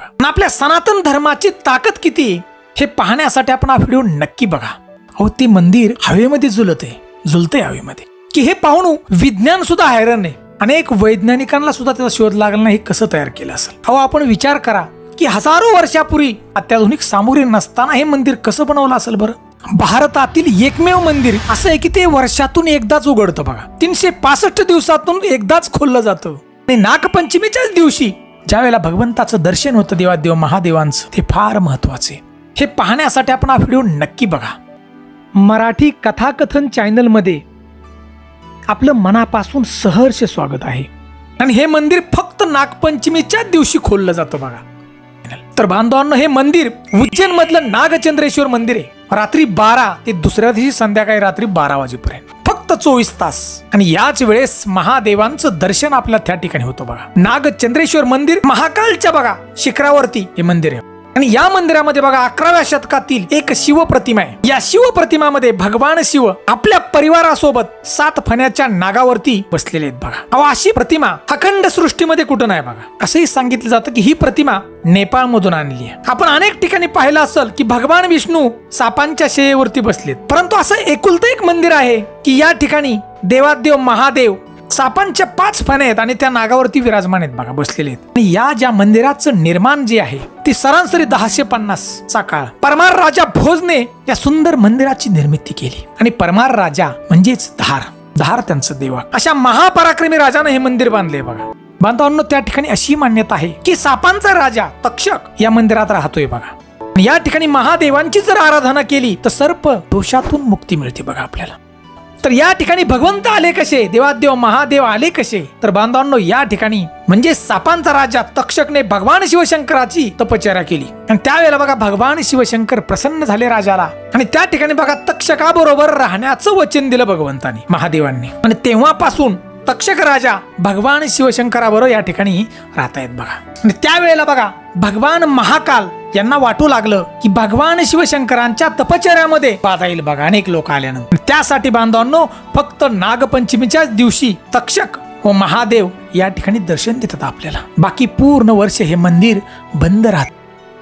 पण आपल्या सनातन धर्माची ताकद किती हे पाहण्यासाठी आपण हा व्हिडिओ नक्की बघा. अहो ते मंदिर हवेमध्ये झुलत आहे झुलतंय हवेमध्ये. की हे पाहून विज्ञान सुद्धा हैराण आहे. अनेक वैज्ञानिकांना सुद्धा त्याचा शोध लागला नाही हे कसं तयार केलं असेल? अहो आपण विचार करा की हजारो वर्षापूर्वी अत्याधुनिक सामुग्री नसताना हे मंदिर कसं बनवलं असेल बरं? भारतातील एकमेव मंदिर असं आहे की ते वर्षातून एकदाच उघडतं बघा. तीनशे पासष्ट दिवसातून एकदाच खोललं जातं. आणि नागपंचमीच्याच दिवशी ज्यावेळेला भगवंताचं दर्शन होतं देवादेव महादेवांचं ते फार महत्त्वाचे हे पाहण्यासाठी आपण हा व्हिडिओ नक्की बघा. मराठी कथाकथन चॅनलमध्ये आपलं मनापासून सहर्ष स्वागत आहे. आणि हे मंदिर फक्त नागपंचमीच्याच दिवशी खोललं जातं बघा. तर बांधवांनो हे मंदिर उज्जैन मधलं नागचंद्रेश्वर मंदिर आहे. रात्री बारा ते दुसऱ्या दिवशी संध्याकाळी रात्री बारा वाजेपर्यंत. फक्त चोवीस तास. आणि याच वेळेस महादेवांचं दर्शन आपल्या त्या ठिकाणी होतं बघा. नागचंद्रेश्वर मंदिर महाकालच्या बघा शिखरावरती हे मंदिर आहे. आणि या मंदिरामध्ये बघा अकराव्या शतकातील एक शिव प्रतिमा आहे. या शिव प्रतिमामध्ये भगवान शिव आपल्या परिवारासोबत सात फण्याच्या नागावरती बसलेले आहेत बघा. अहो अशी प्रतिमा अखंड सृष्टीमध्ये कुठं नाही बघा. असंही सांगितलं जातं की ही प्रतिमा नेपाळ मधून आणली आहे. आपण अनेक ठिकाणी पाहिलं असेल की भगवान विष्णू सापांच्या शेयेवरती बसलेत. परंतु असं एकुलतं एक मंदिर आहे की या ठिकाणी देवादेव महादेव सापांच्या पाच फणे आहेत आणि त्या नागावरती विराजमान आहेत बघा बसलेले आहेत. आणि या ज्या मंदिराचं निर्माण जे आहे ती सरासरी दहाशे पन्नास चा काळ. परमार राजा भोजने या सुंदर मंदिराची निर्मिती केली. आणि परमार राजा म्हणजेच धार. धार त्यांचं देवा अशा महापराक्रमी राजानं हे मंदिर बांधले बघा. बांधवांनो त्या ठिकाणी अशी मान्यता आहे की सापांचा राजा तक्षक या मंदिरात राहतोय बघा. या ठिकाणी महादेवांची जर आराधना केली तर सर्प दोषातून मुक्ती मिळते बघा आपल्याला. तर या ठिकाणी भगवंत आले कसे? देवादेव महादेव आले कसे? तर बांधवांनो या ठिकाणी म्हणजे सापांचा राजा तक्षकने भगवान शिवशंकराची तपचर्या केली. आणि त्यावेळेला बघा भगवान शिवशंकर प्रसन्न झाले राजाला. आणि त्या ठिकाणी बघा तक्षकाबरोबर राहण्याचं वचन दिलं भगवंतानी महादेवांनी. आणि तेव्हापासून तक्षक राजा भगवान शिवशंकराबरोबर या ठिकाणी राहत आहेत बघा. आणि त्यावेळेला बघा भगवान महाकाल यांना वाटू लागलं की भगवान शिवशंकरांच्या तपचर्यामध्ये बाधा येईल बघा अनेक लोक आल्यानं त्यासाठी बांधवांनो फक्त नागपंचमीच्याच दिवशी तक्षक व महादेव या ठिकाणी दर्शन देतात आपल्याला. बाकी पूर्ण वर्ष हे मंदिर बंद राहत.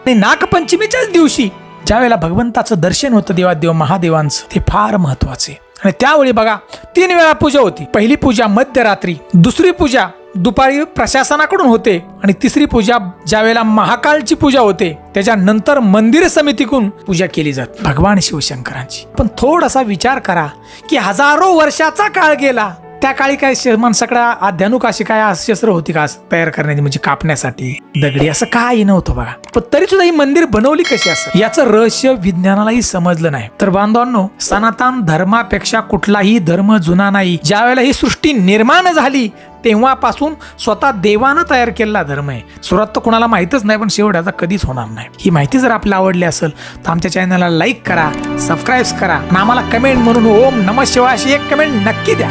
आणि नागपंचमीच्याच दिवशी ज्यावेळेला भगवंताचं दर्शन होतं देवादेव महादेवांचं ते फार महत्त्वाचे आणि त्यावेळी बघा तीन वेळा पूजा होती. पहिली पूजा मध्यरात्री दुसरी पूजा दुपारी प्रशासनाकडून होते आणि तिसरी पूजा ज्यावेळेला महाकालची पूजा होते त्याच्यानंतर मंदिर समितीकडून पूजा केली जाते. भगवान शिवशंकरांची. पण थोडासा विचार करा की हजारो वर्षाचा काळ गेला. त्या काळी काय माणसाकडे अध्यानुक अशी काय शस्त्र होती का? तयार करण्याची म्हणजे कापण्यासाठी दगडी असं काही नव्हतं बघा. पण तरी सुद्धा ही मंदिर बनवली कशी असं याचं रहस्य विज्ञानालाही समजलं नाही. तर बांधवांनो सनातन धर्मापेक्षा कुठलाही धर्म जुना नाही. ज्या वेळेला ही सृष्टी निर्माण झाली तेव्हापासून स्वतः देवानं तयार केलेला धर्म आहे. सुरुवात तर कोणाला माहीतच नाही पण शेवट आता कधीच होणार नाही. ही माहिती जर आपल्याला आवडली असेल तर आमच्या चॅनलला लाईक करा सबस्क्राईब करा आणि आम्हाला कमेंट म्हणून ओम नम शिवाय अशी एक कमेंट नक्की द्या.